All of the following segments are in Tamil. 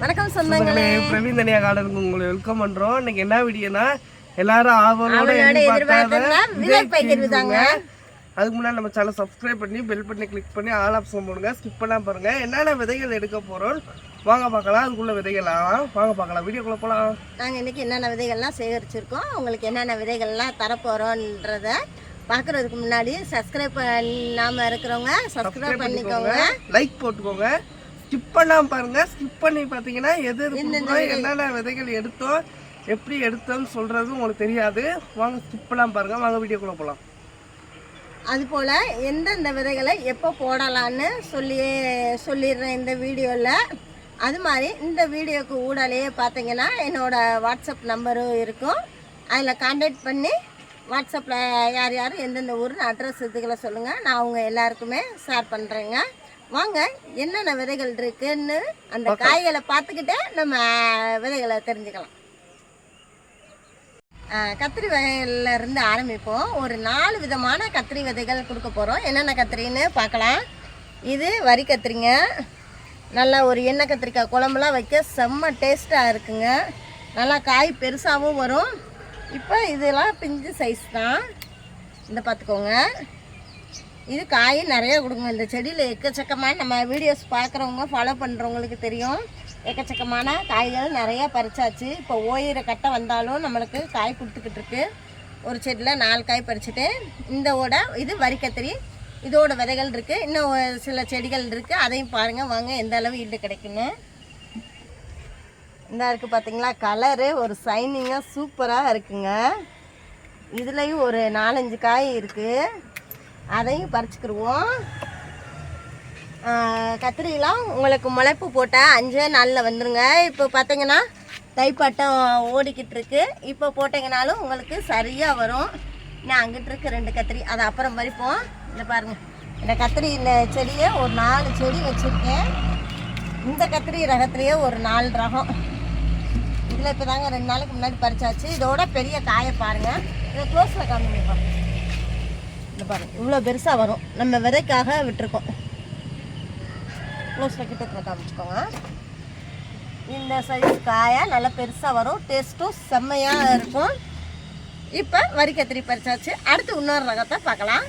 வணக்கம் சொந்தங்களே. பிரவீன் தனியா கார்டனுக்கு உங்களை வெல்கம் பண்றோம். இன்னைக்கு என்ன வீடியோனா எல்லாரும் ஆவலோட ஆவலோட எதிர்பார்க்காத எதிர்பார்த்தா விஜய் விஜய் பைக்கர் டிவி விதாங்க. அதுக்கு முன்னாடி நம்ம சேனல் சப்ஸ்கிரைப் பண்ணி பெல் பட்டனை கிளிக் பண்ணி ஆல் ஆப்ஷன் போடுங்க. ஸ்கிப் பண்ணாம பாருங்க. என்னென்ன விதைகள் எடுக்க போறோம்? வாங்க பார்க்கலாம். அதுக்குள்ள விதைகளாம் வாங்க பார்க்கலாம். வீடியோக்குள்ள போலாம். நாங்கள் இன்னைக்கு என்னென்ன விதைகள்லாம் சேகரிச்சிருக்கோம்? உங்களுக்கு என்னென்ன விதைகள்லாம் தரப்போகிறோன்றத பார்க்குறதுக்கு முன்னாடி சப்ஸ்கிரைப் பண்ணாமல் இருக்கிறவங்க சப்ஸ்கிரைப் பண்ணிக்கோங்க. லைக் போட்டுக்கோங்க. ஸ்கிப் பண்ணாம பாருங்க. ஸ்கிப் பண்ணி பார்த்தீங்கன்னா எது எது என்னென்ன விதைகள் எடுத்தோம் எப்படி எடுத்தோம்னு சொல்றது உங்களுக்கு தெரியாது. வாங்க ஸ்கிப் பண்ணாம பாருங்க. வாங்க வீடியோக்குள்ள போலாம். அதுபோல் எந்தெந்த விதைகளை எப்போ போடலான்னு சொல்லி சொல்லிடுறேன் இந்த வீடியோவில் அது மாதிரி இந்த வீடியோக்கு ஊடாலேயே பார்த்தீங்கன்னா என்னோட வாட்ஸ்அப் நம்பரும் இருக்கும். அதில் காண்டாக்ட் பண்ணி வாட்ஸ்அப்பில் யார் யார் எந்தெந்த ஊர்னு அட்ரஸ் இதுகளை சொல்லுங்கள் நான் அவங்க எல்லாருக்குமே ஷேர் பண்ணுறேங்க வாங்க என்னென்ன விதைகள் இருக்குன்னு அந்த காய்களை பார்த்துக்கிட்டே நம்ம விதைகளை தெரிஞ்சுக்கலாம். கத்திரி வகையில இருந்து ஆரம்பிப்போம். ஒரு நாலு விதமான கத்திரி விதைகள் கொடுக்க போகிறோம் என்னென்ன கத்திரின்னு பார்க்கலாம். இது வரி கத்திரிங்க. நல்லா ஒரு எண்ணெய் கத்திரிக்காய் குழம்புலாம் வைக்க செம்ம டேஸ்ட்டாக இருக்குங்க. நல்லா காய் பெருசாகவும் வரும். இப்போ இதெல்லாம் பிஞ்சு சைஸ் தான். இந்த பார்த்துக்கோங்க. இது காய் நிறைய கொடுங்க. இந்த செடியில் எக்கச்சக்கமான நம்ம வீடியோஸ் பார்க்குறவங்க ஃபாலோ பண்ணுறவங்களுக்கு தெரியும். எக்கச்சக்கமான காய்கள் நிறையா பறிச்சாச்சு. இப்போ ஓயிற கட்டை வந்தாலும் நம்மளுக்கு காய் கொடுத்துக்கிட்டு இருக்கு. ஒரு செடியில் நாலு காய் பறிச்சுட்டு இந்த ஓட இது வரிக்கத்திரி இதோட விதைகள் இருக்குது இன்னும் ஒரு சில செடிகள் இருக்குது அதையும் பாருங்கள் வாங்க எந்த அளவு ஈடு கிடைக்குன்னு. இந்த இருக்குது பார்த்தீங்களா கலரு ஒரு சைனிங்காக சூப்பராக இருக்குங்க. இதுலேயும் ஒரு நாலஞ்சு காய் இருக்குது அதையும் பறிச்சுக்கிடுவோம் கத்திரிலாம் உங்களுக்கு முளைப்பு போட்டால் அஞ்சே நாளில் வந்துருங்க. இப்போ பார்த்தீங்கன்னா தைப்பட்டம் ஓடிக்கிட்டு இருக்கு இப்போ போட்டிங்கனாலும் உங்களுக்கு சரியாக வரும். நான் அங்கிட்டு இருக்க ரெண்டு கத்திரி அதை அப்புறம் பறிப்போம். இந்த பாருங்கள் இந்த கத்திரி இந்த செடியை ஒரு நாலு செடி வச்சுருக்கேன். இந்த கத்திரி ரகத்துலேயே ஒரு நாலு ரகம். இதில் இப்போ தாங்க ரெண்டு நாளுக்கு முன்னாடி பறிச்சாச்சு. இதோட பெரிய காயை பாருங்கள் இதை க்ளோஸில் காமிங்க பாருங்க. இந்த பாருங்க இவ்வளோ பெருசாக வரும். நம்ம விதைக்காக விட்டுருக்கோம். க்ளோஸில் கிட்டத்தில் காமிச்சுக்கோங்க. இந்த சைஸ் காயாக நல்லா பெருசாக வரும். டேஸ்ட்டும் செம்மையாக இருக்கும். இப்போ வரிக்கத்திரி பறிச்சாச்சு. அடுத்து இன்னொரு ரகத்தை பார்க்கலாம்.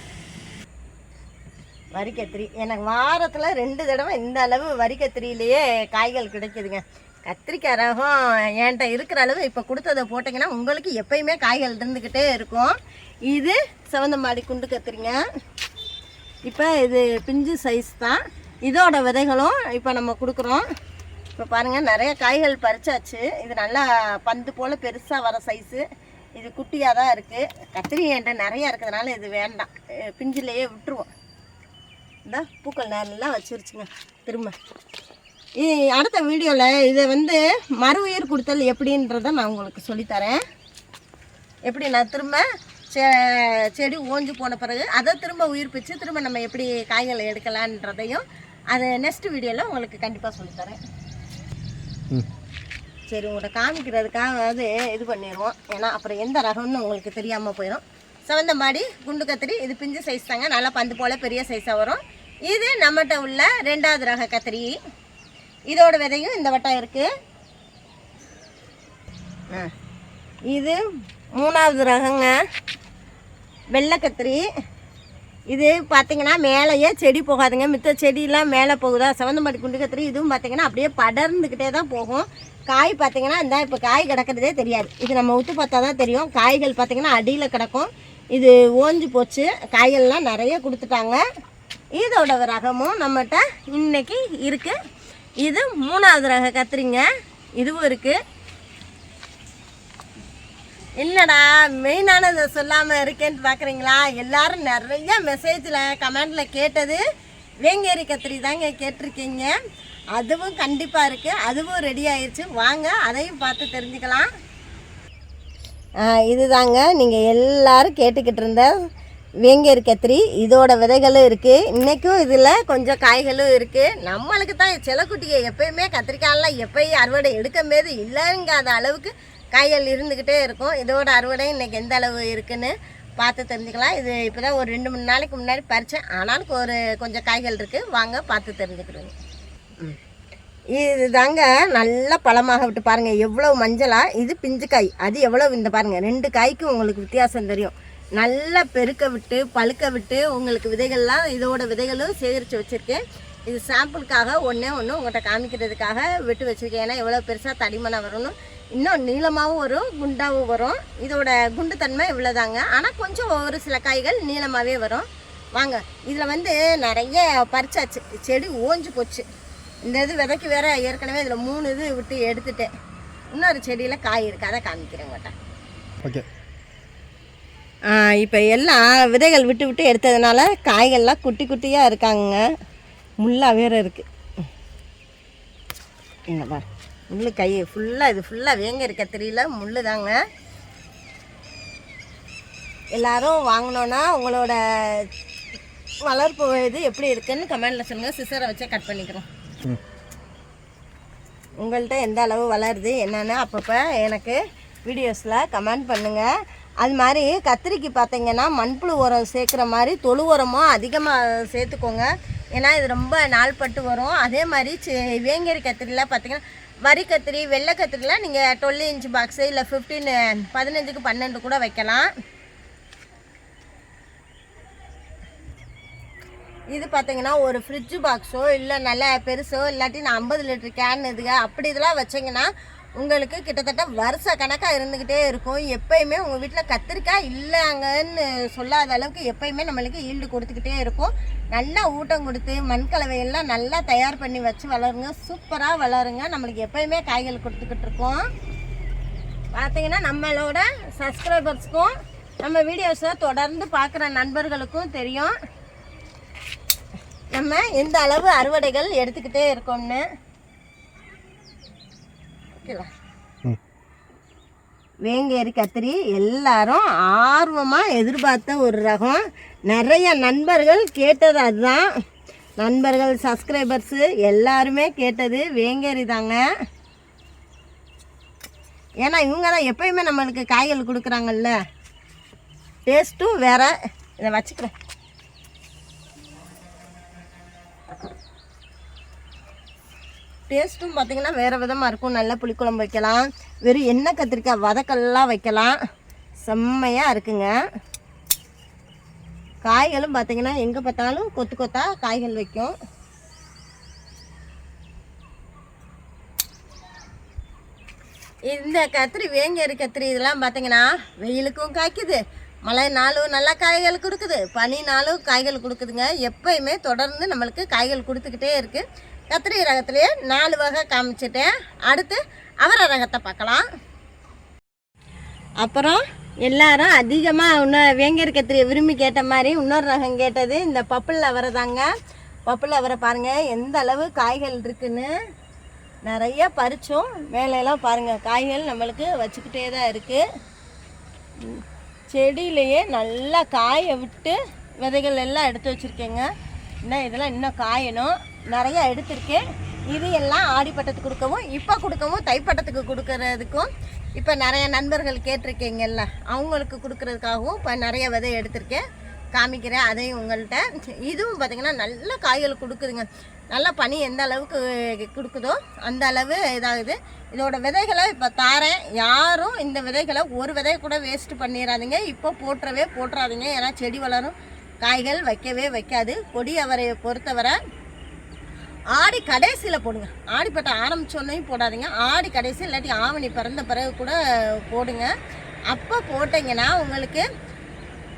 வரிக்கத்திரி. எனக்கு வாரத்தில் ரெண்டு தடவை இந்த அளவு வரிக்கத்திரியிலேயே காய்கள் கிடைக்குதுங்க. கத்திரிக்காய் ரகம் என்கிட்ட இருக்கிற அளவு இப்போ கொடுத்ததை போட்டிங்கன்னா உங்களுக்கு எப்பயுமே காய்கள் இருந்துக்கிட்டே இருக்கும். இது செவந்தமாடி குண்டு கத்திரிங்க இப்போ இது பிஞ்சு சைஸ் தான். இதோட விதைகளும் இப்போ நம்ம கொடுக்குறோம். இப்போ பாருங்கள் நிறைய காய்கள் பறிச்சாச்சு. இது நல்லா பந்து போல் பெருசாக வர சைஸு இது குட்டியாக தான் இருக்குது கத்திரி என்கிட்ட நிறையா இருக்கிறதுனால இது வேண்டாம். பிஞ்சிலேயே விட்டுருவோம். இந்த பூக்கள் நல்லா வச்சுருச்சுங்க. திரும்ப. அடுத்த வீடியோவில் இதை வந்து மறு உயிர் கொடுத்தல் எப்படின்றத நான் உங்களுக்கு சொல்லித்தரேன். எப்படி நான் திரும்ப செடி ஓஞ்சு போன பிறகு அதை திரும்ப உயிர்ப்பிச்சு திரும்ப நம்ம எப்படி காய்களை எடுக்கலான்றதையும் அதை நெக்ஸ்ட் வீடியோவில் உங்களுக்கு கண்டிப்பாக சொல்லித்தரேன் சரி உங்கள்கிட்ட காமிக்கிறதுக்காக அது இது பண்ணிடுவோம் ஏன்னா அப்புறம் எந்த ரகம்னு உங்களுக்கு தெரியாமல் போயிடும் செவந்தமாடி குண்டு கத்திரி இது பிஞ்சு சைஸ் தாங்க. நல்லா பந்து போல் பெரிய சைஸாக வரும். இது நம்மகிட்ட உள்ள ரெண்டாவது ரக கத்திரி. இதோட விதையும் இந்த வட்டம் இருக்குது ஆ. இது மூணாவது ரகங்க. வெள்ளை கத்திரி இது பார்த்தீங்கன்னா மேலேயே செடி போகாதுங்க. மித்த செடியெலாம் மேலே போகுதா? செவந்தமாடி குண்டு கத்திரி இதுவும் பார்த்தீங்கன்னா அப்படியே படர்ந்துக்கிட்டே தான் போகும். காய் பார்த்தீங்கன்னா இந்த இப்போ காய் கிடக்கிறதே தெரியாது. இது நம்ம உத்து பார்த்தா தான் தெரியும். காய்கள் பார்த்தீங்கன்னா அடியில் கிடக்கும். இது ஓஞ்சு போச்சு. காய்கள்லாம் நிறைய கொடுத்துட்டாங்க. இதோட ரகமும் நம்மகிட்ட இன்றைக்கி இருக்குது இது மூணாவது ரக கத்திரிங்க. இதுவும் இருக்குது என்னடா மெயினான இதை சொல்லாமல் இருக்கேன்னு பார்க்குறீங்களா எல்லாரும் நிறைய மெசேஜில் கமெண்டில் கேட்டது வேங்கேரி கத்திரி தாங்க கேட்டிருக்கீங்க. அதுவும் கண்டிப்பாக இருக்குது அதுவும் ரெடி ஆயிடுச்சு வாங்க அதையும் பார்த்து தெரிஞ்சுக்கலாம். இதுதாங்க. நீங்கள் எல்லாரும் கேட்டுக்கிட்டு இருந்த வேங்கேரி கத்திரி. இதோட விதைகளும் இருக்குது இன்றைக்கும் இதில் கொஞ்சம் காய்களும் இருக்குது நம்மளுக்கு தான் செலக்குட்டியை எப்பயுமே கத்திரிக்காயெல்லாம் எப்பயும் அறுவடை எடுக்கும்போது இல்லைங்காத அளவுக்கு காய்கள் இருந்துக்கிட்டே இருக்கும். இதோட அறுவடை இன்றைக்கி எந்த அளவு இருக்குன்னு பார்த்து தெரிஞ்சுக்கலாம். இது இப்போ தான் ஒரு ரெண்டு மூணு நாளைக்கு முன்னாடி பறித்தேன் ஆனாலும் ஒரு கொஞ்சம் காய்கள் இருக்குது வாங்க பார்த்து தெரிஞ்சுக்கிறோங்க இது தாங்க நல்லா பழமாக விட்டு பாருங்கள் எவ்வளோ மஞ்சளா? இது பிஞ்சு காய். அது எவ்வளோ இந்த பாருங்கள் ரெண்டு காய்க்கும் உங்களுக்கு வித்தியாசம் தெரியும். நல்லா பெருக்க விட்டு பழுக்க விட்டு உங்களுக்கு விதைகள்லாம் இதோட விதைகளும் சேகரித்து வச்சுருக்கேன். இது சாம்பிளுக்காக ஒன்றே ஒன்று உங்கள்கிட்ட காமிக்கிறதுக்காக விட்டு வச்சுருக்கேன். ஏன்னா எவ்வளோ பெருசாக தடிமனாக வரணும். இன்னும் நீளமாகவும் வரும் குண்டாகவும் வரும். இதோட குண்டு தன்மை இவ்வளோதாங்க ஆனால் கொஞ்சம் ஒரு சில காய்கள் நீளமாகவே வரும். வாங்க இதில் வந்து நிறைய பறிச்சாச்சு. செடி ஓஞ்சு போச்சு. இந்த இது விதைக்கு வேற ஏற்கனவே இதில் மூணு இது விட்டு எடுத்துட்டேன். இன்னொரு செடியில் காய் இருக்கு. அதை காமிக்கிறேங்கட்ட ஓகே. இப்போ எல்லாம் விதைகள் விட்டு விட்டு எடுத்ததுனால காய்கள்லாம் குட்டி குட்டியாக இருக்காங்க. முள்ளா வேற இருக்கு. இங்க பாரு. முள்ளு கை ஃபுல்லாக இது ஃபுல்லாக வேங்க இருக்க தெரியல. முள்ளு தாங்க எல்லாரும் வாங்கினோன்னா உங்களோட வளர்ப்பு இது எப்படி இருக்குன்னு கமெண்டில் சொல்லுங்கள் சிசரை வச்சே கட் பண்ணிக்கிறோம். உங்கள்கிட்ட எந்த அளவு வளருது என்னென்னு அப்பப்போ எனக்கு வீடியோஸில் கமெண்ட் பண்ணுங்கள் அது மாதிரி கத்திரிக்கு பார்த்தீங்கன்னா மண்புழு உரம் சேர்க்குற மாதிரி தொழு உரமும் அதிகமாக சேர்த்துக்கோங்க. ஏன்னா இது ரொம்ப நாள்பட்டு வரும். அதே மாதிரி சி- வேங்கரி கத்திரிலாம் பார்த்தீங்கன்னா வரி கத்திரி வெள்ளை கத்திரிலாம் நீங்கள் டுவெல் இன்ச் பாக்ஸு இல்லை ஃபிஃப்டீன் பதினஞ்சுக்கு பன்னெண்டு கூட வைக்கலாம். இது பார்த்தீங்கன்னா ஒரு ஃப்ரிட்ஜு பாக்ஸோ இல்லை நல்ல பெருசோ இல்லாட்டி நான் ஐம்பது லிட்டர் கேன் இதுக அப்படி இதெல்லாம் வச்சிங்கன்னா உங்களுக்கு கிட்டத்தட்ட வருஷ கணக்காக இருந்துக்கிட்டே இருக்கும். எப்பயுமே உங்கள் வீட்டில் கத்திரிக்காய் இல்லைங்கன்னு சொல்லாத அளவுக்கு எப்பயுமே நம்மளுக்கு ஈல்டு கொடுத்துக்கிட்டே இருக்கும். நல்லா ஊட்டம் கொடுத்து மண் கலவையெல்லாம் நல்லா தயார் பண்ணி வச்சு வளருங்க. சூப்பராக வளருங்க. நம்மளுக்கு எப்பயுமே காய்கள் கொடுத்துக்கிட்டு இருக்கோம். பார்த்தீங்கன்னா நம்மளோட சப்ஸ்கிரைபர்ஸ்க்கும் நம்ம வீடியோஸை தொடர்ந்து பார்க்குற நண்பர்களுக்கும் தெரியும். நம்ம எந்த அளவு அறுவடைகள் எடுத்துக்கிட்டே இருக்கோம்னு. வேங்கேரி கத்திரி எல்லாரும் ஆர்வமாக எதிர்பார்த்த ஒரு ரகம். நிறைய நண்பர்கள் கேட்டது அதுதான். நண்பர்கள் சப்ஸ்கிரைபர்ஸு எல்லாருமே கேட்டது வேங்கேரி தாங்க. ஏன்னா இவங்க தான் எப்பயுமே நம்மளுக்கு காய்கள் கொடுக்குறாங்கல்ல. டேஸ்ட்டும் வேற. இதை வச்சுக்கிறேன். டேஸ்ட்டும் பார்த்தீங்கன்னா வேறு விதமாக இருக்கும். நல்ல புளிக்குழம்பு வைக்கலாம். வெறும் எண்ணெய் கத்திரிக்காய் வதக்கல்லாம் வைக்கலாம். செம்மையாக இருக்குங்க. காய்களும் பார்த்திங்கன்னா எங்கே பார்த்தாலும் கொத்து கொத்தா காய்கள் வைக்கும். இந்த கத்திரி வேங்கரி கத்திரி இதெல்லாம் பார்த்தீங்கன்னா வெயிலுக்கும் காய்க்குது. மழை நாளும் நல்லா காய்கள் கொடுக்குது. பனி நாளும் காய்கள் கொடுக்குதுங்க. எப்பயுமே தொடர்ந்து நம்மளுக்கு காய்கள் கொடுத்துக்கிட்டே இருக்குது கத்திரி ரகத்துலேயே நாலு வகை காமிச்சிட்டேன். அடுத்து அவரை ரகத்தை பார்க்கலாம். அப்புறம் எல்லாரும் அதிகமாக இன்னும் வேங்கர் கத்திரியை விரும்பி கேட்ட மாதிரி இன்னொரு ரகம் கேட்டது இந்த பப்புள் அவரை தாங்க. பப்புள் அவரை பாருங்கள் எந்த அளவு காய்கள் இருக்குன்னு நிறைய பறித்தோம் மேலெல்லாம் பாருங்கள் காய்கள் நம்மளுக்கு வச்சுக்கிட்டே தான் இருக்குது செடியிலையே நல்லா காய விட்டு விதைகள் எல்லாம் எடுத்து வச்சுருக்கேங்க. இன்னும் இதெல்லாம் இன்னும் காயணும். நிறைய எடுத்திருக்கேன். இது எல்லாம் ஆடிப்பட்டத்துக்கு கொடுக்கவும் இப்போ கொடுக்கவும் தைப்பட்டத்துக்கு கொடுக்கறதுக்கும் இப்போ நிறைய நண்பர்கள் கேட்டிருக்கீங்கல்ல அவங்களுக்கு கொடுக்கறதுக்காகவும் இப்போ நிறைய விதை எடுத்திருக்கேன். காமிக்கிறேன் அதையும் உங்கள்கிட்ட இதுவும் பார்த்திங்கன்னா நல்ல காய்கள் கொடுக்குதுங்க. நல்லா பனி எந்த அளவுக்கு கொடுக்குதோ அந்த அளவு இதாகுது. இதோட விதைகளை இப்போ தாரேன். யாரும் இந்த விதைகளை ஒரு விதையை கூட வேஸ்ட்டு பண்ணிடாதீங்க இப்போ போட்டுறவே போட்டுறாதீங்க. ஏன்னா செடி வளரும். காய்கள் வைக்கவே வைக்காது. கொடி அவரையை பொறுத்தவரை ஆடி கடைசியில் போடுங்க. ஆடிப்பட்ட ஆரம்பிச்சோன்னையும் போடாதீங்க. ஆடி கடைசி இல்லாட்டி ஆவணி பிறந்த பிறகு கூட போடுங்க. அப்போ போட்டிங்கன்னா உங்களுக்கு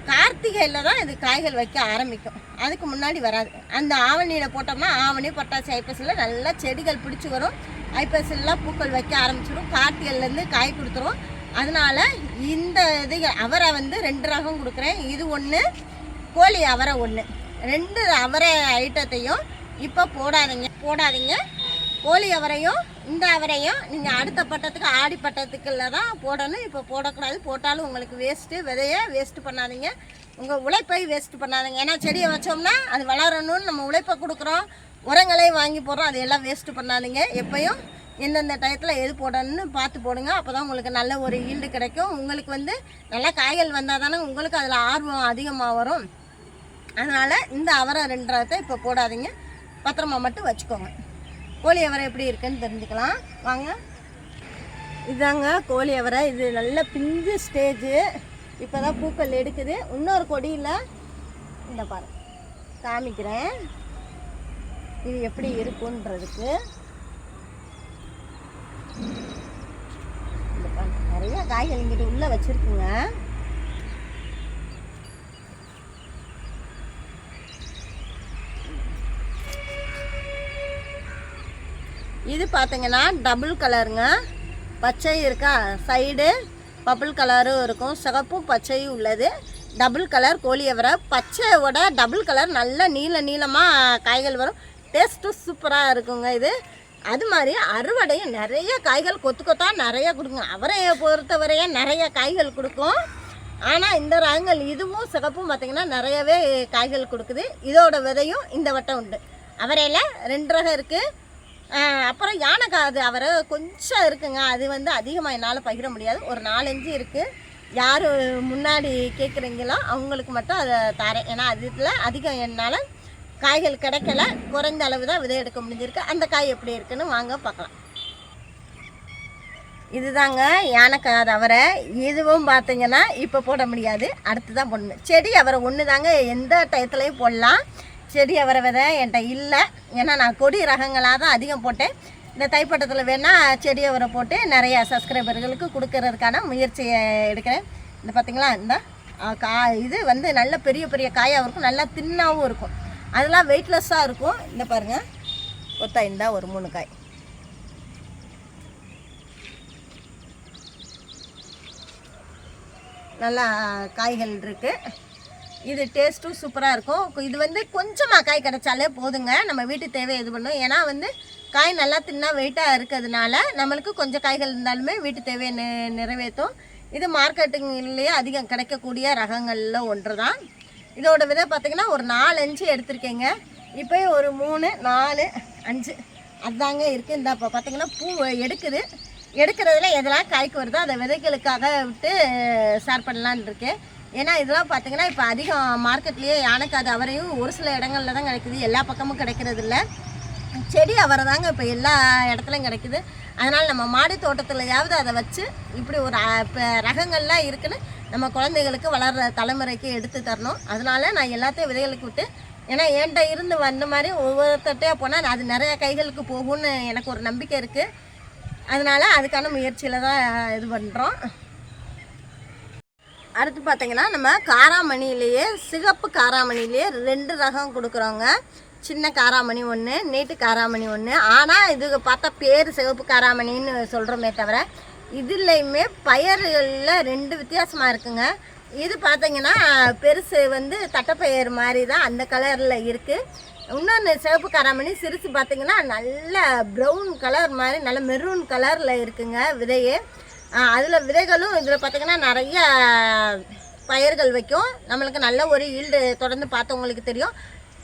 கார்த்திகையில் தான் இது காய்கள் வைக்க ஆரம்பிக்கும். அதுக்கு முன்னாடி வராது. அந்த ஆவணியில் போட்டோம்னா ஆவணி பொட்டாசி ஐப்பசியில் நல்லா செடிகள் பிடிச்சி வரும். ஐப்பசிலாம் பூக்கள் வைக்க ஆரம்பிச்சிடும் கார்த்திகைலேருந்து காய் கொடுத்துரும். அதனால இந்த இது அவரை வந்து ரெண்டு ரகம் கொடுக்குறேன். இது ஒன்று கோழி அவரை ஒன்று ரெண்டு அவரை ஐட்டத்தையும் இப்போ போடாதீங்க போடாதீங்க. கோழி அவரையும் இந்த அவரையும் நீங்கள் அடுத்த பட்டத்துக்கு ஆடி பட்டத்துக்குள்ள தான் போடணும். இப்போ போடக்கூடாது. போட்டாலும் உங்களுக்கு வேஸ்ட்டு விதைய வேஸ்ட்டு பண்ணாதீங்க. உங்கள் உழைப்பை வேஸ்ட் பண்ணாதீங்க. ஏன்னா செடியை வச்சோம்னா அது வளரணும்னு நம்ம உழைப்பை கொடுக்குறோம். உரங்களையும் வாங்கி போடுறோம். அதையெல்லாம் வேஸ்ட்டு பண்ணாதீங்க. எப்பயும் எந்தெந்த டயத்தில் எது போடணும்னு பார்த்து போடுங்க. அப்போ தான் உங்களுக்கு நல்ல ஒரு ஈல்டு கிடைக்கும். உங்களுக்கு வந்து நல்லா காய்கள் வந்தால் தானே உங்களுக்கு அதில் ஆர்வம் அதிகமாக வரும். அதனால் இந்த அவரை ரெண்டு ரகத்தை இப்போ போடாதீங்க. பத்திரமா மட்டும் வச்சுக்கோங்க. கோழி அவரை எப்படி இருக்குன்னு தெரிஞ்சுக்கலாம். வாங்க. இதாங்க கோழி அவரை. இது நல்ல பிஞ்சு ஸ்டேஜு இப்போ தான் பூக்கள் எடுக்குது. இன்னொரு கொடியில் இந்த பாரு. காமிக்கிறேன். இது எப்படி இருக்குன்றதுக்கு. இந்த நிறைய காய்கள் இங்கிட்டு உள்ளே வச்சுருக்குங்க. இது பார்த்தீங்கன்னா டபுள் கலருங்க பச்சை இருக்கா? சைடு பப்புள் கலரும் இருக்கும். சிகப்பும் பச்சையும் உள்ளது. டபுள் கலர் கோழி அவரை. பச்சையோட டபுள் கலர் நல்ல நீள நீளமாக காய்கள் வரும். டேஸ்ட்டும் சூப்பராக இருக்குங்க இது. அது மாதிரி அறுவடையும் நிறைய காய்கள் கொத்து கொத்தா நிறைய கொடுங்க. அவரையை பொறுத்தவரையே நிறைய காய்கள் கொடுக்கும். ஆனால் இந்த ரகங்கள் இதுவும் சிகப்பும் பார்த்திங்கன்னா நிறையவே காய்கள் கொடுக்குது. இதோட விதையும் இந்த வட்டம் உண்டு. அவரையில் ரெண்டு ரகம் இருக்குது அப்புறம் யானை காது அவரை கொஞ்சம் இருக்குங்க. அது வந்து அதிகமாக என்னால் பகிர முடியாது. ஒரு நாலஞ்சு இருக்குது யார் முன்னாடி கேட்குறீங்களோ அவங்களுக்கு மட்டும் அதை தரேன். ஏன்னா அதில் அதிகம் என்னால் காய்கள் கிடைக்கல. குறைந்த அளவு தான் விதை எடுக்க முடிஞ்சிருக்கு. அந்த காய் எப்படி இருக்குன்னு வாங்க பார்க்கலாம். இதுதாங்க யானைக்காது அவரை இதுவும் பார்த்தீங்கன்னா இப்போ போட முடியாது. அடுத்து தான் போடணும். செடி அவரை ஒன்று தாங்க எந்த டயத்துலையும் போடலாம். செடி அவரை விதை என்கிட்ட இல்லை. ஏன்னா நான் கொடி ரகங்களாக தான் அதிகம் போட்டேன். இந்த தைப்பட்டத்தில் வேணால் செடி அவரை போட்டு நிறைய சப்ஸ்கிரைபர்களுக்கு கொடுக்கறதுக்கான முயற்சியை எடுக்கிறேன். இந்த பார்த்திங்களா இந்த கா இது வந்து நல்ல பெரிய பெரிய காயாகவும் இருக்கும். நல்லா தின்னாகவும் இருக்கும். அதெல்லாம் வெயிட்லெஸ்ஸாக இருக்கும். இந்த பாருங்கள் ஒத்தா இருந்தால் ஒரு மூணு காய். நல்லா காய்கள் இருக்குது இது டேஸ்ட்டும் சூப்பராக இருக்கும். இது வந்து கொஞ்சமாக காய் கிடைச்சாலே போதுங்க. நம்ம வீட்டு தேவை இது பண்ணும். ஏன்னா வந்து காய் நல்லா தின்னா வெயிட்டாக இருக்கிறதுனால நம்மளுக்கு கொஞ்சம் காய்கள் இருந்தாலுமே வீட்டு தேவையை நி நிறைவேற்றும். இது மார்க்கெட்டுங்கள்லேயே அதிகம் கிடைக்கக்கூடிய ரகங்களில் ஒன்று தான் இதோட விதை பார்த்திங்கன்னா ஒரு நாலு அஞ்சு எடுத்திருக்கேங்க. இப்போ ஒரு மூணு நாலு அஞ்சு. அதாங்க இருக்குது இந்த இப்போ பார்த்தீங்கன்னா பூ எடுக்குது. எடுக்கிறதுல எதெல்லாம் காய்க்கு வருதோ அதை விதைகளுக்காக விட்டு ஷேர் பண்ணலான்னு இருக்கேன். ஏன்னா இதெல்லாம் பார்த்தீங்கன்னா இப்போ அதிகம் மார்க்கெட்லேயே யானைக்காது அவரையும் ஒரு சில இடங்களில் தான் கிடைக்குது. எல்லா பக்கமும் கிடைக்கிறது இல்லை. செடி அவரை தாங்க இப்போ எல்லா இடத்துலையும் கிடைக்குது. அதனால் நம்ம மாடி தோட்டத்துலையாவது அதை வச்சு இப்படி ஒரு இப்போ ரகங்கள்லாம் இருக்குன்னு நம்ம குழந்தைகளுக்கு வளர்கிற தலைமுறைக்கு எடுத்து தரணும். அதனால நான் எல்லாத்தையும் விதைகளுக்கு விட்டு ஏன்னா என்கிட்ட இருந்து வந்த மாதிரி ஒவ்வொருத்தட்டையாக போனால் அது நிறைய கைகளுக்கு போகும்னு எனக்கு ஒரு நம்பிக்கை இருக்குது அதனால் அதுக்கான முயற்சியில் தான் இது பண்ணுறோம் அடுத்து பார்த்தீங்கன்னா நம்ம காராமணியிலேயே சிகப்பு காராமணிலேயே ரெண்டு ரகம் கொடுக்குறோங்க. சின்ன காராமணி ஒன்று நீட்டு காராமணி ஒன்று ஆனால் இது பார்த்தா பேர் சிகப்பு காராமணின்னு சொல்கிறோமே தவிர இதுலேயுமே பயிர்களில் ரெண்டு வித்தியாசமாக இருக்குங்க. இது பார்த்தீங்கன்னா பெருசு வந்து தட்டைப்பயிர் மாதிரி தான் அந்த கலரில் இருக்குது இன்னொன்று சிவப்பு காராமணி சிரித்து பார்த்தீங்கன்னா நல்ல ப்ரௌன் கலர் மாதிரி நல்ல மெரூன் கலரில் இருக்குங்க விதையே. அதில் விதைகளும் இதில் பார்த்தீங்கன்னா நிறைய பயிர்கள் வைக்கும். நம்மளுக்கு நல்ல ஒரு ஈல்டு தொடர்ந்து பார்த்தவங்களுக்கு தெரியும்.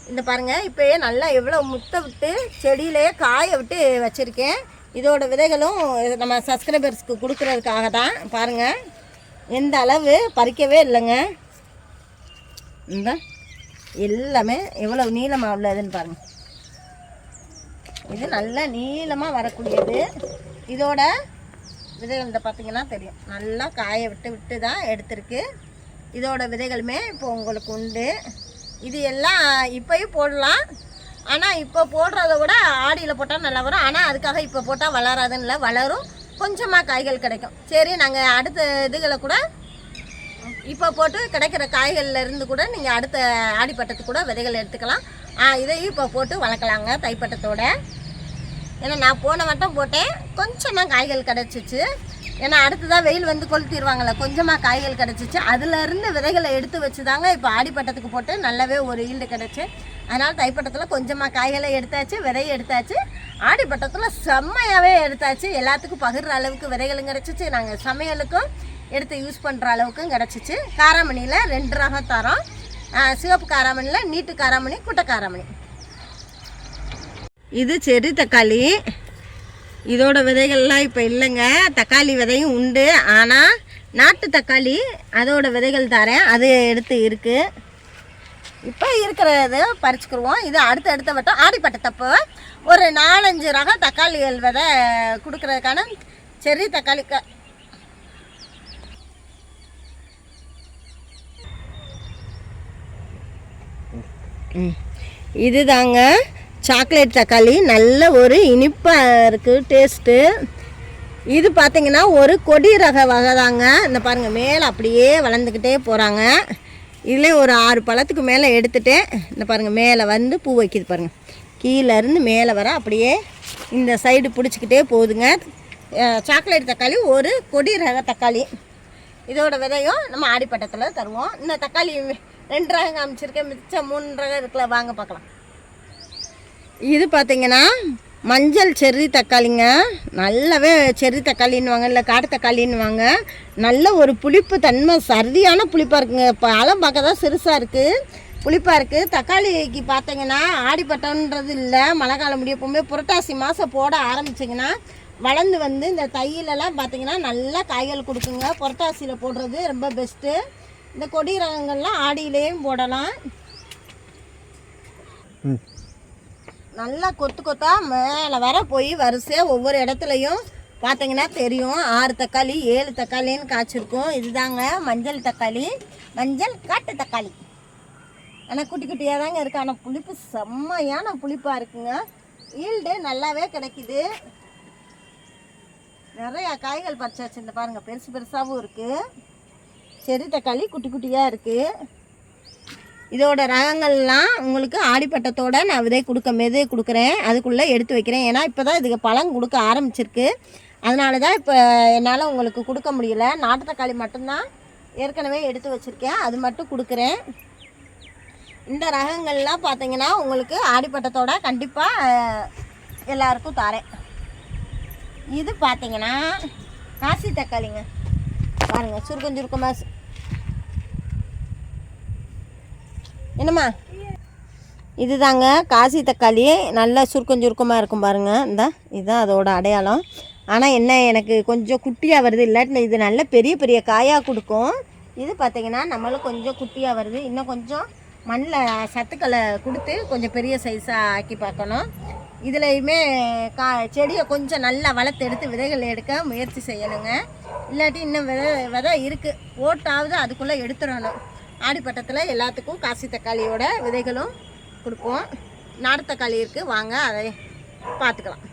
இந்த பாருங்கள் இப்போயே நல்லா எவ்வளோ முத்த விட்டு செடியிலேயே காய விட்டு வச்சுருக்கேன். இதோட விதைகளும் நம்ம சப்ஸ்கிரைபர்ஸ்க்கு கொடுக்குறதுக்காக தான். பாருங்கள் எந்த அளவு பறிக்கவே இல்லைங்க. இந்த எல்லாமே எவ்வளோ நீளமாக உள்ளதுன்னு பாருங்கள் இது நல்லா நீளமாக வரக்கூடியது. இதோட விதைகள் இந்த பார்த்திங்கன்னா தெரியும். நல்லா காய விட்டு விட்டு தான் எடுத்திருக்கு. இதோட விதைகளுமே இப்போ உங்களுக்கு உண்டு. இது எல்லாம் இப்போயும் போடலாம். ஆனால் இப்போ போடுறத விட ஆடியில் போட்டால் நல்லா வரும். ஆனால் அதுக்காக இப்போ போட்டால் வளராதுன்னு இல்லை வளரும். கொஞ்சமாக காய்கள் கிடைக்கும். சரி நாங்கள் அடுத்த இதுகளை கூட இப்போ போட்டு கிடைக்கிற காய்கள்ல இருந்து கூட நீங்கள் அடுத்த ஆடிப்பட்டத்துக்கு கூட விதைகள் எடுத்துக்கலாம். இதையும் இப்போ போட்டு வளர்க்கலாங்க தைப்பட்டத்தோட. ஏன்னா நான் போன வட்டம் போட்டேன். கொஞ்சமாக காய்கள் கிடச்சிச்சு. ஏன்னா அடுத்ததாக வெயில் வந்து கொளுத்திடுவாங்கள்ல கொஞ்சமாக காய்கள் கிடச்சிச்சு. அதுலேருந்து விதைகளை எடுத்து வச்சு தாங்க இப்போ ஆடிப்பட்டத்துக்கு போட்டு நல்லாவே ஒரு ஈல்டு கிடச்சி. அதனால் தைப்பட்டத்தில் கொஞ்சமாக காய்களை எடுத்தாச்சு விதையை எடுத்தாச்சு. ஆடிப்பட்டத்தில் செம்மையாகவே எடுத்தாச்சு. எல்லாத்துக்கும் பகிர்ற அளவுக்கு விதைகளும் கிடச்சிச்சு. நாங்கள் சமையலுக்கும் எடுத்து யூஸ் பண்ணுற அளவுக்கும் கிடச்சிச்சு. காராமணியில் ரெண்டு ரகம் தரோம். சிவப்பு காராமணியில் நீட்டு காராமணி குட்டை காராமணி. இது செடி தக்காளி. இதோட விதைகள்லாம் இப்போ இல்லைங்க. தக்காளி விதையும் உண்டு. ஆனால் நாட்டு தக்காளி அதோட விதைகள் தரேன். அது எடுத்து இருக்குது இப்போ இருக்கிறத பறிச்சுக்கிடுவோம் இது அடுத்த அடுத்த வட்டம். ஆடிப்பட்ட தப்பு. ஒரு நாலஞ்சு ரக தக்காளிகள் விதை கொடுக்குறதுக்கான செரி தக்காளி க ம். இதுதாங்க. சாக்லேட் தக்காளி நல்ல ஒரு இனிப்பாக இருக்குது டேஸ்ட்டு இது பார்த்திங்கன்னா ஒரு கொடி ரக வகை தாங்க. இந்த பாருங்கள் மேலே அப்படியே வளர்ந்துக்கிட்டே போகிறாங்க இதிலே ஒரு ஆறு பழத்துக்கு மேலே எடுத்துட்டேன். இந்த பாருங்கள் மேலே வந்து பூ வைக்கிது பாருங்கள் கீழேருந்து மேலே வர அப்படியே இந்த சைடு பிடிச்சிக்கிட்டே போகுதுங்க. சாக்லேட் தக்காளி ஒரு கொடி ரக தக்காளி. இதோட விதையும் நம்ம ஆடிப்பட்டத்தில் தருவோம். இந்த தக்காளி ரெண்டு ரகம் காமிச்சிருக்கேன். மிச்சம் மூணு ரகம் இருக்குல்ல வாங்க பார்க்கலாம் இது பார்த்தீங்கன்னா மஞ்சள் செர்ரி தக்காளிங்க. நல்லாவே செர்ரி தக்காளின்னுவாங்க இல்லை காட்டு தக்காளின்னுவாங்க. நல்ல ஒரு புளிப்பு தன்மை சரியான புளிப்பாக இருக்குங்க. பழம் பார்க்க தான் சிறுசாக இருக்குது புளிப்பாக இருக்குது தக்காளிக்கு பார்த்தீங்கன்னா ஆடிப்பட்டம்ன்றது இல்லை. மழை காலம் முடிய போகும்போது புரட்டாசி மாதம் போட ஆரம்பிச்சிங்கன்னா வளர்ந்து வந்து இந்த தையிலெல்லாம் பார்த்தீங்கன்னா நல்லா காய்கள் கொடுக்குங்க. புரட்டாசியில் போடுறது ரொம்ப பெஸ்ட்டு இந்த கொடி ரகங்கள்லாம் ஆடியிலையும் போடலாம். நல்லா கொத்து கொத்தா மேலே வர போய் வரிசையாக ஒவ்வொரு இடத்துலையும் பார்த்தீங்கன்னா தெரியும். ஆறு தக்காளி ஏழு தக்காளின்னு காய்ச்சிருக்கும். இதுதாங்க மஞ்சள் தக்காளி. மஞ்சள் காட்டு தக்காளி. ஆனால் குட்டி குட்டியாக தாங்க இருக்குது ஆனால் புளிப்பு செம்மையான புளிப்பாக இருக்குங்க. ஈல்டு நல்லாவே கிடைக்குது. நிறையா காய்கள் பறிச்சாச்சு. இந்த பாருங்கள் பெருசு பெருசாகவும் இருக்குது செரி தக்காளி குட்டி குட்டியாக இருக்குது இதோட ரகங்கள்லாம் உங்களுக்கு ஆடிப்பட்டத்தோட நான் விதை கொடுக்க மெது கொடுக்குறேன். அதுக்குள்ளே எடுத்து வைக்கிறேன். ஏன்னா இப்போ தான் இதுக்கு பழம் கொடுக்க ஆரம்பிச்சிருக்கு. அதனால தான் இப்போ என்னால் உங்களுக்கு கொடுக்க முடியல. நாட்டு தக்காளி மட்டும்தான் ஏற்கனவே எடுத்து வச்சுருக்கேன். அது மட்டும் கொடுக்குறேன். இந்த ரகங்கள்லாம் பார்த்தீங்கன்னா உங்களுக்கு ஆடிப்பட்டத்தோட கண்டிப்பாக எல்லாருக்கும் தரேன். இது பார்த்தீங்கன்னா காசி தக்காளிங்க. பாருங்கள் சுருக்கம் சுருக்கமாக என்னம்மா? இதுதாங்க காசி தக்காளி. நல்லா சுருக்கம் சுருக்கமாக இருக்கும் பாருங்கள் இந்த இதுதான் அதோட அடையாளம். ஆனால் என்ன எனக்கு கொஞ்சம் குட்டியாக வருது. இல்லாட்டி இது நல்ல பெரிய பெரிய காயாக கொடுக்கும். இது பார்த்தீங்கன்னா நம்மளும் கொஞ்சம் குட்டியாக வருது. இன்னும் கொஞ்சம் மண்ணில் சத்துக்களை கொடுத்து கொஞ்சம் பெரிய சைஸாக ஆக்கி பார்க்கணும். இதுலேயுமே கா செடியை கொஞ்சம் நல்லா வளர்த்து எடுத்து விதைகள் எடுக்க முயற்சி செய்யணுங்க. இல்லாட்டி இன்னும் விதை விதை இருக்குது ஓட்டாவது அதுக்குள்ளே எடுத்துடணும். ஆடிப்பட்டத்தில் எல்லாத்துக்கும் காசி தக்காளியோட விதைகளும் கொடுப்போம். நாட்டு தக்காளி இருக்குது வாங்க அதை பார்த்துக்கலாம்.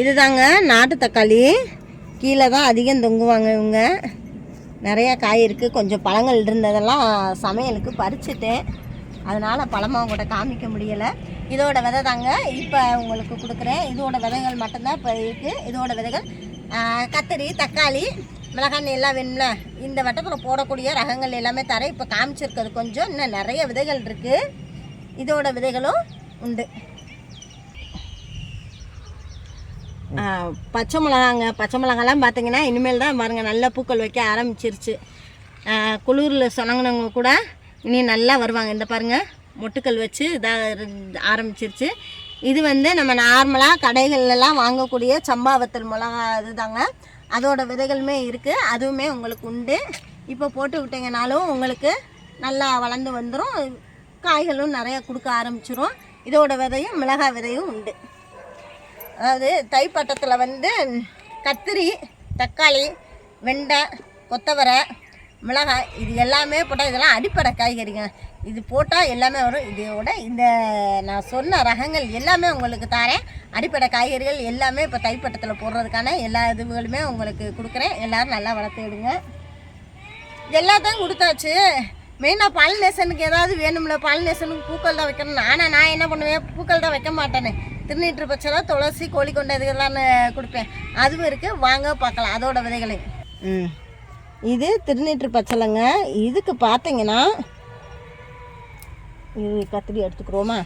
இதுதாங்க நாட்டு தக்காளி. கீழே தான் அதிகம் தொங்குவாங்க இவங்க. நிறையா காய் இருக்குது கொஞ்சம் பழங்கள் இருந்ததெல்லாம் சமையலுக்கு பறிச்சுட்டேன். அதனால் பழமாக கூட காமிக்க முடியலை. இதோட விதை தாங்க இப்போ உங்களுக்கு கொடுக்குறேன். இதோட விதைகள் மட்டும்தான் இப்போ இருக்குது இதோட விதைகள் கத்திரி கத்தரி தக்காளி மிளகாய் எல்லாம் வேணும்ல? இந்த வட்டத்தில் போடக்கூடிய ரகங்கள் எல்லாமே தரேன். இப்போ காமிச்சிருக்கிறது கொஞ்சம். இன்னும் நிறைய விதைகள் இருக்குது இதோட விதைகளும் உண்டு. பச்சை மிளகாங்க. பச்சை மிளகாலாம் பார்த்தீங்கன்னா இனிமேல் தான் பாருங்கள் நல்லா பூக்கள் வைக்க ஆரம்பிச்சிருச்சு. குளிரில் சொன்னாங்கன்னவங்க கூட இனி நல்லா வருவாங்க. இந்த பாருங்க மொட்டுக்கள் வச்சு இதாக ஆரம்பிச்சிருச்சு. இது வந்து நம்ம நார்மலாக கடைகள்லாம் வாங்கக்கூடிய சம்பாவத்தல் மிளகா இதுதாங்க. அதோட விதைகளுமே இருக்குது அதுவுமே உங்களுக்கு உண்டு. இப்போ போட்டு விட்டீங்கனாலும் உங்களுக்கு நல்லா வளர்ந்து வந்துடும் காய்களும் நிறைய கொடுக்க ஆரம்பிச்சிரும். இதோட விதையும் மிளகாய் விதையும் உண்டு. அதாவது தைப்பட்டத்தில் வந்து கத்திரி தக்காளி வெண்டை கொத்தவரை மிளகாய் இது எல்லாமே போட்டால் இதெல்லாம் அடிப்படை காய்கறிங்க. இது போட்டால் எல்லாமே வரும். இதோட இந்த நான் சொன்ன ரகங்கள் எல்லாமே உங்களுக்கு தரேன். அடிப்படை காய்கறிகள் எல்லாமே இப்போ தைப்பட்டத்தில் போடுறதுக்கான எல்லா இதுகளுமே உங்களுக்கு கொடுக்குறேன். எல்லோரும் நல்லா வளர்த்துடுங்க எல்லாத்தையும் கொடுத்தாச்சு. மெயினாக பாலினேஷனுக்கு ஏதாவது வேணும்ல பாலினேஷனுக்கு பூக்கள் தான் வைக்கணும். ஆனால் நான் என்ன பண்ணுவேன்? பூக்கள் தான் வைக்க மாட்டேன்னு. திருநீற்று பச்சை துளசி கோழி கொண்ட இதுகள்லாம் கொடுப்பேன். அதுவும் இருக்குது வாங்க பார்க்கலாம். அதோட விதைகளை ம். இது திருநீற்று பச்சைலங்க இதுக்கு பார்த்தீங்கன்னா இது கத்திரி எடுத்துக்கிறோமா?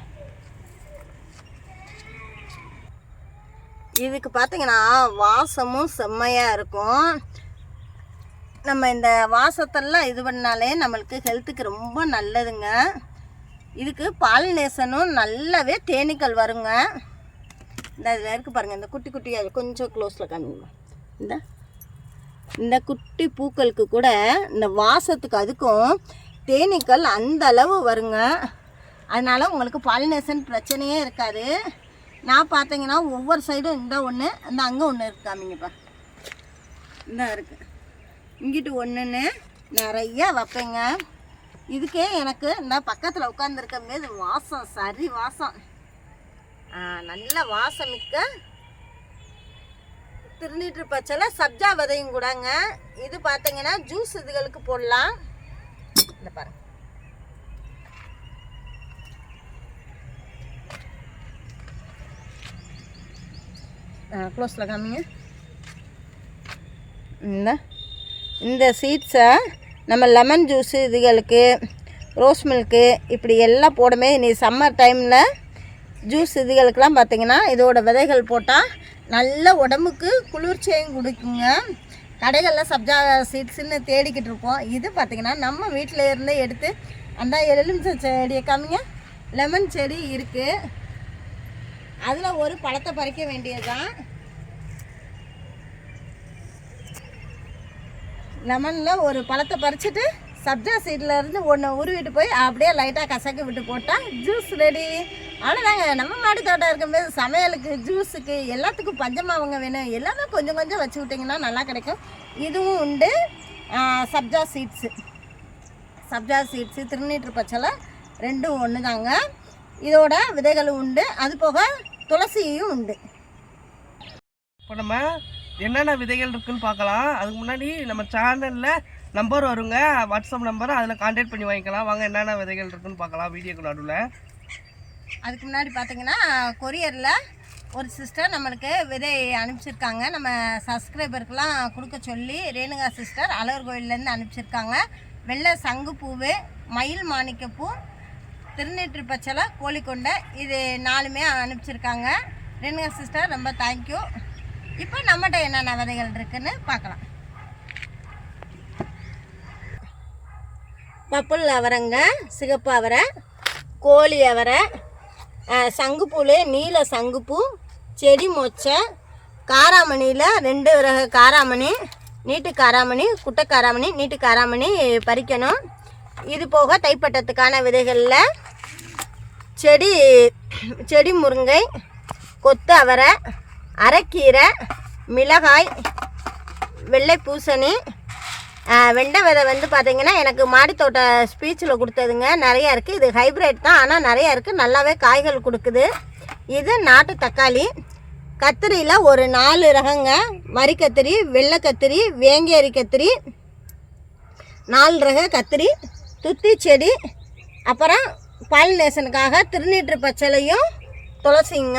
இதுக்கு பார்த்தீங்கன்னா வாசமும் செம்மையாக இருக்கும். நம்ம இந்த வாசத்தெல்லாம் இது பண்ணாலே நம்மளுக்கு ஹெல்த்துக்கு ரொம்ப நல்லதுங்க. இதுக்கு பாலினேஷனும் நல்லாவே தேனீக்கள் வருங்க. இந்த இதில் இருக்குது பாருங்கள் இந்த குட்டி குட்டியாக கொஞ்சம் க்ளோஸில் காமிங்க. இந்த இந்த குட்டி பூக்களுக்கு கூட இந்த வாசத்துக்கு அதுக்கும் தேனீக்கள் அந்த அளவு வருங்க. அதனால் உங்களுக்கு பாலினேஷன் பிரச்சனையே இருக்காது. நான் பார்த்தீங்கன்னா ஒவ்வொரு சைடும் இந்த ஒன்று இந்த அங்கே ஒன்று இருக்காமிங்கப்பா. இந்த இருக்கு. இங்கிட்டு ஒன்றுன்னு நிறைய வைப்பேங்க. இதுக்கே எனக்கு இந்த பக்கத்தில் உட்காந்துருக்க போது வாசம் சரி வாசம். நல்ல வாசமிக்க திருநீற்று பச்சைல சப்ஜா விதையும் கூடங்க. இது பார்த்தீங்கன்னா ஜூஸ் இதுகளுக்கு போடலாம். இந்த பாருங்கள் க்ளோஸில் காமிங்க. இந்த இந்த சீட்ஸை நம்ம லெமன் ஜூஸு இதுகளுக்கு ரோஸ் மில்க்கு இப்படி எல்லாம் போடுமே நீ சம்மர் டைமில் ஜூஸ் இதுகளுக்கெல்லாம் பார்த்தீங்கன்னா இதோட விதைகள் போட்டால் நல்ல உடம்புக்கு குளிர்ச்சியையும் கொடுக்குங்க. கடைகளில் சப்ஜா சீட்ஸுன்னு தேடிக்கிட்டு இருப்போம் இது பார்த்தீங்கன்னா நம்ம வீட்டில் இருந்தே எடுத்து அந்த எலுமிச்சை செடியை காமிங்க. லெமன் செடி இருக்குது அதில் ஒரு பழத்தை பறிக்க வேண்டியதுதான். லெமனில் ஒரு பழத்தை பறிச்சுட்டு சப்ஜா சீட்லேருந்து ஒன்று உருவிட்டு போய் அப்படியே லைட்டாக கசக்கி விட்டு போட்டால் ஜூஸ் ரெடி அவ்வளோதாங்க நம்ம மாடி தோட்டம் இருக்கும்போது சமையலுக்கு ஜூஸுக்கு எல்லாத்துக்கும் பஞ்சமாவங்க வேணும். எல்லாமே கொஞ்சம் கொஞ்சம் வச்சு விட்டிங்கன்னா நல்லா கிடைக்கும். இதுவும் உண்டு. சப்ஜா சீட்ஸு சப்ஜா சீட்ஸு திருநீற்று பச்சலை ரெண்டும் ஒன்று தாங்க இதோட விதைகளும் உண்டு. அது போக துளசியும் உண்டு. இப்போ நம்ம என்னென்ன விதைகள் இருக்குன்னு பார்க்கலாம். அதுக்கு முன்னாடி நம்ம சேனலில் நம்பர் வருங்க. வாட்ஸ்அப் நம்பர் அதில் கான்டாக்ட் பண்ணி வாங்கிக்கலாம். வாங்க என்னென்ன விதைகள் இருக்குன்னு பார்க்கலாம் வீடியோக்கு நடுவில். அதுக்கு முன்னாடி பார்த்தீங்கன்னா கொரியரில் ஒரு சிஸ்டர் நம்மளுக்கு விதை அனுப்பிச்சிருக்காங்க. நம்ம சப்ஸ்கிரைபருக்கெல்லாம் கொடுக்க சொல்லி ரேணுகா சிஸ்டர் அழகர் கோயிலேருந்து அனுப்பிச்சிருக்காங்க. வெள்ளை சங்குப்பூவு மயில் மாணிக்கப்பூ திருநெற்று பச்சலை கோழிக்கொண்டை. இது நாலுமே அனுப்பிச்சிருக்காங்க. ரெண்டுங்க சிஸ்டர் ரொம்ப தேங்க்யூ இப்போ நம்மகிட்ட என்னென்ன விதைகள் இருக்குதுன்னு பார்க்கலாம். பப்புள் அவரைங்க சிகப்பு அவரை கோழி அவரை அஹ், சங்குப்பூல நீல சங்குப்பூ செடி மொச்சை காராமணியில் ரெண்டு ரக காராமணி நீட்டு காராமணி குட்டை காராமணி நீட்டு காராமணி பறிக்கணும். இது போக தைப்பட்டத்துக்கான விதைகளில் செடி செடி முருங்கை கொத்து அவரை அரைக்கீரை மிளகாய் வெள்ளை பூசணி வெண்டை விதை வந்து பார்த்திங்கன்னா எனக்கு மாடித்தோட்ட ஸ்பீச்சில் கொடுத்ததுங்க. நிறையா இருக்குது இது ஹைப்ரிட் தான். ஆனால் நிறையா இருக்குது நல்லாவே காய்கள் கொடுக்குது. இது நாட்டு தக்காளி. கத்திரியில் ஒரு நாலு ரகங்க. வரி கத்திரி வெள்ளை கத்திரி வேங்கேரி கத்திரி நாலு ரக கத்திரி. துத்தி செடி அப்புறம் பாலினேஷனுக்காக திருநீற்று பச்சலையும் துளசிங்க.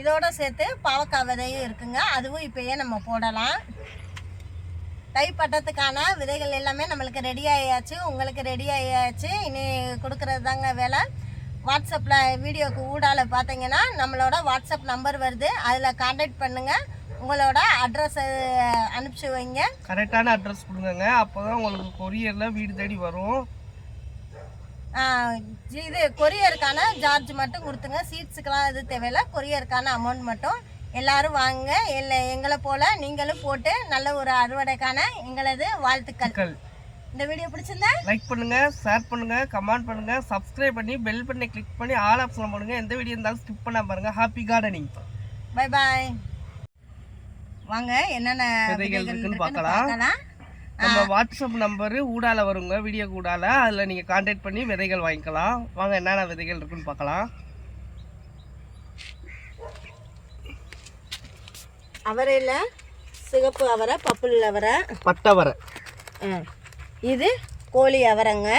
இதோட சேர்த்து பாவக்காய் விதையும் இருக்குங்க. அதுவும் இப்போயே நம்ம போடலாம். தை பட்டத்துக்கான விதைகள் எல்லாமே நம்மளுக்கு ரெடி ஆகியாச்சு உங்களுக்கு ரெடி ஆகியாச்சு இனி கொடுக்கறது தாங்க வேலை வாட்ஸ்அப்பில் வீடியோக்கு ஊடால பார்த்தீங்கன்னா நம்மளோட வாட்ஸ்அப் நம்பர் வருது. அதில் காண்டாக்ட் பண்ணுங்கள் உங்களோட அட்ரஸ் அனுப்பிச்சி வைங்க. கரெக்டான அட்ரஸ் கொடுங்க அப்போ தான் உங்களுக்கு கொரியரில் வீடு தேடி வரும். இது கொரியருக்கான சார்ஜ் மட்டும் கொடுத்துங்க. சீட்ஸுக்கெல்லாம் இது தேவையில்ல. கொரியருக்கான அமௌண்ட் மட்டும் எல்லாரும் வாங்க இல்லை எங்களை போல நீங்களும் போட்டு நல்ல ஒரு அறுவடைக்கான எங்களது வாழ்த்துக்கள். இந்த வீடியோ பிடிச்சிருந்தா லைக் பண்ணுங்க ஷேர் பண்ணுங்க கமெண்ட் பண்ணுங்க சப்ஸ்கிரைப் பண்ணி பெல் பண்ணி கிளிக் பண்ணி ஆல் ஆப்ஷன் பண்ணுங்க எந்த வீடியோ இருந்தாலும் ஸ்கிப் பண்ணாம பாருங்க. ஹாப்பி கார்டனிங் பை பாய் வாங்க என்னென்ன விதைகள் விதைகள் இருக்குன்னு பார்க்கலாம். நம்ம வாட்ஸ்அப் நம்பரு ஊடால வருங்க வீடியோ கூடால. அதில் நீங்கள் கான்டாக்ட் பண்ணி விதைகள் வாங்கிக்கலாம். வாங்க என்னென்ன விதைகள் இருக்குன்னு பார்க்கலாம். அவரையில் சிகப்பு அவரை பப்புள் அவரை. பட்டவரை. இது கோழி அவரைங்க.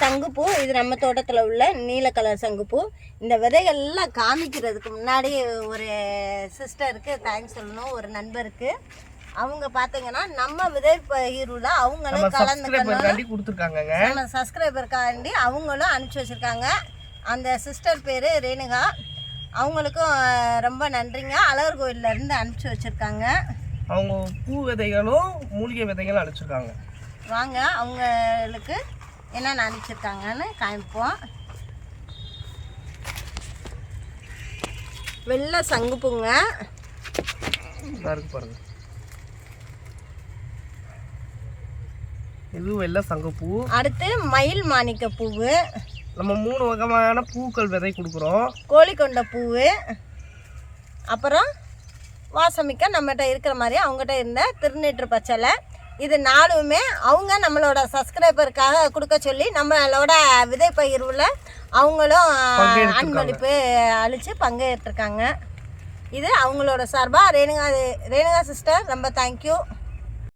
சங்குப்பூ இது நம்ம தோட்டத்தில் உள்ள நீல கலர் சங்குப்பூ. இந்த விதைகள்லாம் காமிக்கிறதுக்கு முன்னாடி ஒரு சிஸ்டருக்கு தேங்க்ஸ் சொல்லணும் ஒரு நண்பருக்கு. அவங்க பார்த்தீங்கன்னா நம்ம விதை பகிர்வுல அவங்களும் கலந்துக்கணும். கொடுத்துருக்காங்கங்க. நம்ம சப்ஸ்கிரைபருக்காண்டி அவங்களும் அனுப்பிச்சி வச்சுருக்காங்க. அந்த சிஸ்டர் பேர் ரேணுகா. அவங்களுக்கும் ரொம்ப நன்றிங்க. அழகர் கோயில்ல இருந்து அனுப்பிச்சி வச்சுருக்காங்க. அவங்க பூ விதைகளும் மூலிகை விதைகளும் அனுப்பிச்சிருக்காங்க. வாங்க அவங்களுக்கு என்னென்ன அனுப்பிச்சிருக்காங்கன்னு காமிப்போம். வெள்ளை சங்குப்புங்க பாருங்க. இது வெள்ளை சங்கப்பூ அடுத்து மயில் மாணிக்க பூவு. நம்ம மூணு வகமான பூக்கள் விதை கொடுக்குறோம். கோழிக்கொண்ட பூவு. அப்புறம் வாசமிக்க நம்மகிட்ட இருக்கிற மாதிரி அவங்ககிட்ட இருந்த திருநீற்று பச்சலை. இது நாலுமே அவங்க நம்மளோட சப்ஸ்கிரைபருக்காக கொடுக்க சொல்லி நம்மளோட விதை பகிர்வில் அவங்களும். அன்பளிப்பு அழித்து பங்கேற்றிருக்காங்க இது அவங்களோட சார்பாக ரேணுகா ரேணுகா சிஸ்டர் ரொம்ப தேங்க்யூ